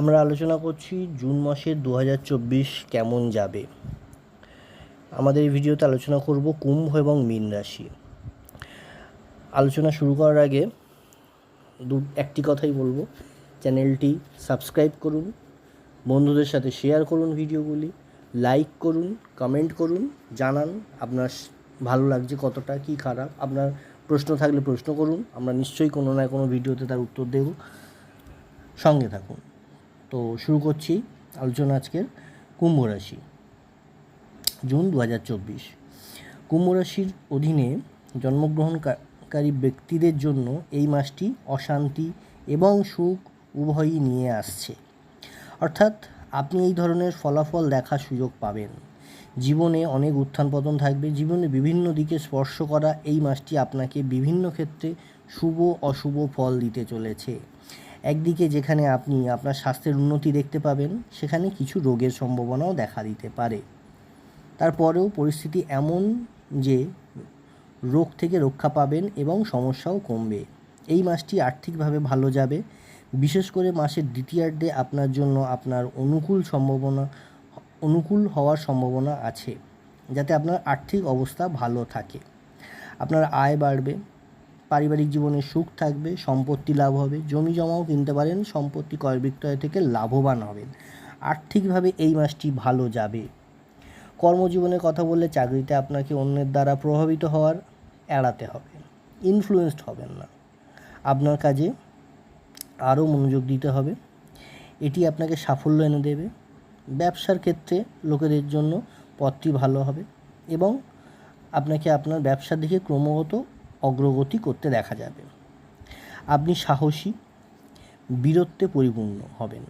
আমরা আলোচনা করছি জুন মাসে দু হাজার চব্বিশ কেমন যাবে। আমাদের এই ভিডিওতে আলোচনা করব কুম্ভ এবং মীন রাশি। আলোচনা শুরু করার আগে দু, একটি কথাই বলব। চ্যানেলটি সাবস্ক্রাইব করুন, বন্ধুদের সাথে শেয়ার করুন ভিডিওগুলি, লাইক করুন, কমেন্ট করুন, জানান আপনার ভালো লাগছে কতটা, কি খারাপ, আপনার প্রশ্ন থাকলে প্রশ্ন করুন, আমরা নিশ্চয়ই কোনো না কোনো ভিডিওতে তার উত্তর দেব। সঙ্গে থাকুন। তো শুরু করছি আলোচনা আজকের কুম্ভ রাশি, জুন দু হাজার চব্বিশ। কুম্ভ রাশির অধীনে জন্মগ্রহণকারী ব্যক্তিদের জন্য এই মাসটি অশান্তি এবং সুখ উভয়ই নিয়ে আসছে। অর্থাৎ আপনি এই ধরনের ফলাফল দেখার সুযোগ পাবেন। জীবনে অনেক উত্থান পতন থাকবে, জীবনে বিভিন্ন দিকে স্পর্শ করা এই মাসটি আপনাকে বিভিন্ন ক্ষেত্রে শুভ, অশুভ ফল দিতে চলেছে। একদিকে যেখানে আপনি আপনার স্বাস্থ্যের উন্নতি দেখতে পাবেন, সেখানে কিছু রোগের সম্ভাবনাও দেখা দিতে পারে। তারপরেও পরিস্থিতি এমন যে রোগ থেকে রক্ষা পাবেন এবং সমস্যাও কমবে। এই মাসটি আর্থিকভাবে ভালো যাবে। বিশেষ করে মাসের দ্বিতীয়ার্ধে আপনার জন্য আপনার অনুকূল সম্ভাবনা, অনুকূল হওয়ার সম্ভাবনা আছে, যাতে আপনার আর্থিক অবস্থা ভালো থাকে। আপনার আয় বাড়বে পারিবারিক জীবনে সুখ থাকবে, সম্পত্তি লাভ হবে, জমি জমাও কিনতে পারেন, সম্পত্তি ক্রয় বিক্রয় থেকে লাভবান হবেন। আর্থিকভাবে এই মাসটি ভালো যাবে। কর্মজীবনের কথা বললে চাকরিতে আপনাকে অন্যের দ্বারা প্রভাবিত হওয়ার এড়াতে হবে ইনফ্লুয়েসড হবেন না। আপনার কাজে আরও মনোযোগ দিতে হবে, এটি আপনাকে সাফল্য এনে দেবে। ব্যবসার ক্ষেত্রে লোকেদের জন্য পথটি ভালো হবে এবং আপনাকে আপনার ব্যবসার দিকে ক্রমাগত অগ্রগতি করতে দেখা যাবে। আপনি সাহসী, বীরত্বে পরিপূর্ণ হবেন।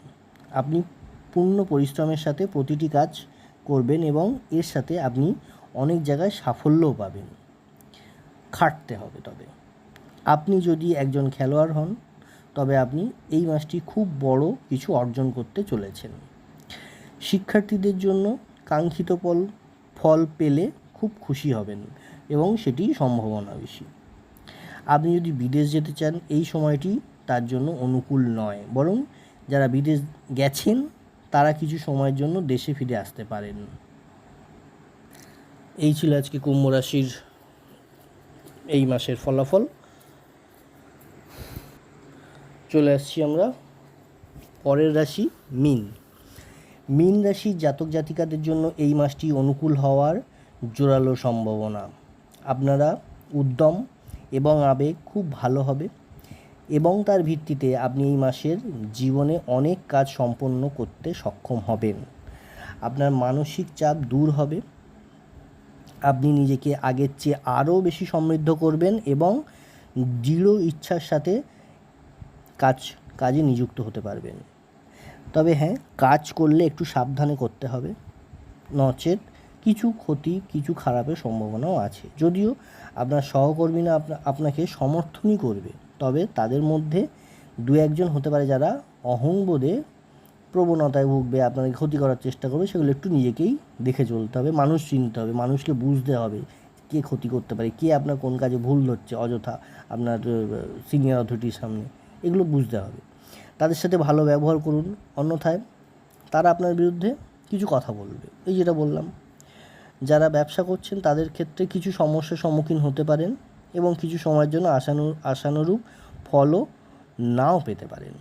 আপনি পূর্ণ পরিশ্রমের সাথে প্রতিটি কাজ করবেন এবং এর সাথে আপনি অনেক জায়গায় সাফল্যও পাবেন। খাটতে হবে তবে। আপনি যদি একজন খেলোয়াড় হন, তবে আপনি এই মাসটি খুব বড় কিছু অর্জন করতে চলেছেন। শিক্ষার্থীদের জন্য কাঙ্ক্ষিত ফল ফল পেলে খুব খুশি হবেন। এবং সেটি সম্ভাবনা বেশি। আপনি যদি বিদেশ যেতে চান, এই সময়টি তার জন্য অনুকূল নয়। বরং যারা বিদেশ গেছেন, তারা কিছু সময়ের জন্য দেশে ফিরে আসতে পারেন। এই ছিল আজকে কুম্ভ রাশির এই মাসের ফলাফল। চলে আসছি আমরা পরের রাশি, মিন। মিন রাশি জাতক জাতিকাদের জন্য এই মাসটি অনুকূল হওয়ার জোরালো সম্ভাবনা। আপনারা উদ্যম এবং আবেগ খুব ভালো হবে এবং তার ভিত্তিতে আপনি এই মাসের জীবনে অনেক কাজ সম্পন্ন করতে সক্ষম হবেন। আপনার মানসিক চাপ দূর হবে। আপনি নিজেকে আগের চেয়ে আরও বেশি সমৃদ্ধ করবেন এবং দৃঢ় ইচ্ছার সাথে কাজ, কাজে নিযুক্ত হতে পারবেন। তবে হ্যাঁ কাজ করলে একটু সাবধানে করতে হবে। নচেত কিছু ক্ষতি, কিছু খারাপের সম্ভাবনাও আছে। যদিও আপনার সহকর্মীরা আপনাকে সমর্থনই করবে, তবে তাদের মধ্যে দু একজন হতে পারে যারা অহংবোধে প্রবণতায় ভুগবে, আপনাকে ক্ষতি করার চেষ্টা করবে, সেগুলো একটু নিজেকেই দেখে চলতে হবে, মানুষ চিনতে হবে, মানুষকে বুঝতে হবে কে ক্ষতি করতে পারে, কে আপনার কোন কাজে ভুল হচ্ছে অযথা আপনার সিনিয়র অথরিটির সামনে, এগুলো বুঝতে হবে। তাদের সাথে ভালো ব্যবহার করুন, অন্যথায় তারা আপনার বিরুদ্ধে কিছু কথা বলবে, এই যেটা বললাম। যারা ব্যবসা করছেন, তাদের ক্ষেত্রে কিছু সমস্যার সম্মুখীন হতে পারেন এবং কিছু সময়ের জন্য আশানু, আশানুরূপ ফলও নাও পেতে পারেন।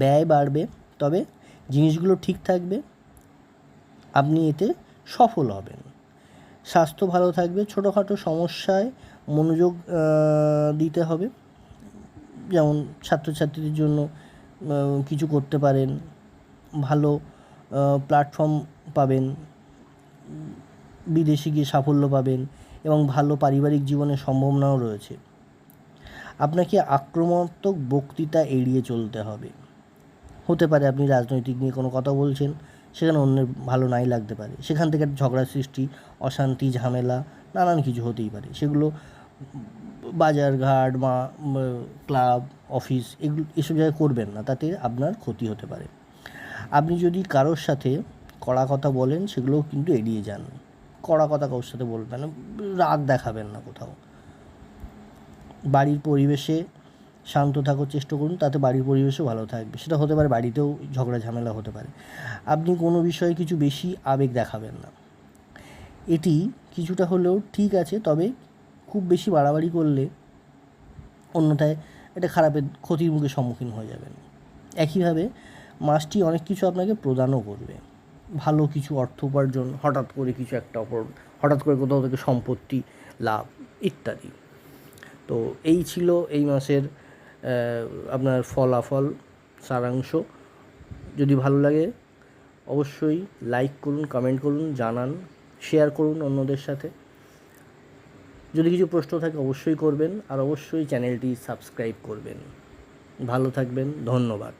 ব্যয় বাড়বে, তবে জিনিসগুলো ঠিক থাকবে, আপনি এতে সফল হবেন। স্বাস্থ্য ভালো থাকবে, ছোটোখাটো সমস্যায় মনোযোগ দিতে হবে। যেমন ছাত্রছাত্রীদের জন্য কিছু করতে পারেন, ভালো প্ল্যাটফর্ম পাবেন, বিদেশে গিয়ে সাফল্য পাবেন এবং ভালো পারিবারিক জীবনের সম্ভাবনাও রয়েছে। আপনাকে আক্রমণাত্মক বক্তৃতা এড়িয়ে চলতে হবে। হতে পারে আপনি রাজনৈতিক নিয়ে কোনো কথা বলছেন, সেখানে অন্যের ভালো নাই লাগতে পারে। সেখান থেকে ঝগড়া সৃষ্টি, অশান্তি, ঝামেলা, নানান কিছু হতেই পারে। সেগুলো বাজার ঘাট বা ক্লাব, অফিস, এগুলো, এসব জায়গায় করবেন না, তাতে আপনার ক্ষতি হতে পারে। আপনি যদি কারোর সাথে কড়া কথা বলেন, সেগুলোও কিন্তু এড়িয়ে যান। কড়া কথা কারোর সাথে বলবেন রাগ দেখাবেন না কোথাও। বাড়ির পরিবেশে শান্ত থাকার চেষ্টা করুন, তাতে বাড়ির পরিবেশও ভালো থাকবে। সেটা হতে পারে বাড়িতেও ঝগড়া ঝামেলা হতে পারে। আপনি কোনো বিষয়ে কিছু বেশি আবেগ দেখাবেন না। এটি কিছুটা হলেও ঠিক আছে, তবে খুব বেশি বাড়াবাড়ি করলে অন্যথায় এটা খারাপের ক্ষতির মুখে সম্মুখীন হয়ে যাবেন। একইভাবে মাসটি অনেক কিছু আপনাকে প্রদানও করবে। ভালো কিছু অর্থ উপার্জন, হঠাৎ করে কিছু একটা অপর, হঠাৎ করে কোথাও থেকে সম্পত্তি, লাভ ইত্যাদি। তো এই ছিল এই মাসের আপনার ফলাফল, সারাংশ। যদি ভালো লাগে, অবশ্যই লাইক করুন, কমেন্ট করুন, জানান, শেয়ার করুন অন্যদের সাথে। যদি কিছু প্রশ্ন থাকে অবশ্যই করবেন, আর অবশ্যই চ্যানেলটি সাবস্ক্রাইব করবেন। ভালো থাকবেন, ধন্যবাদ।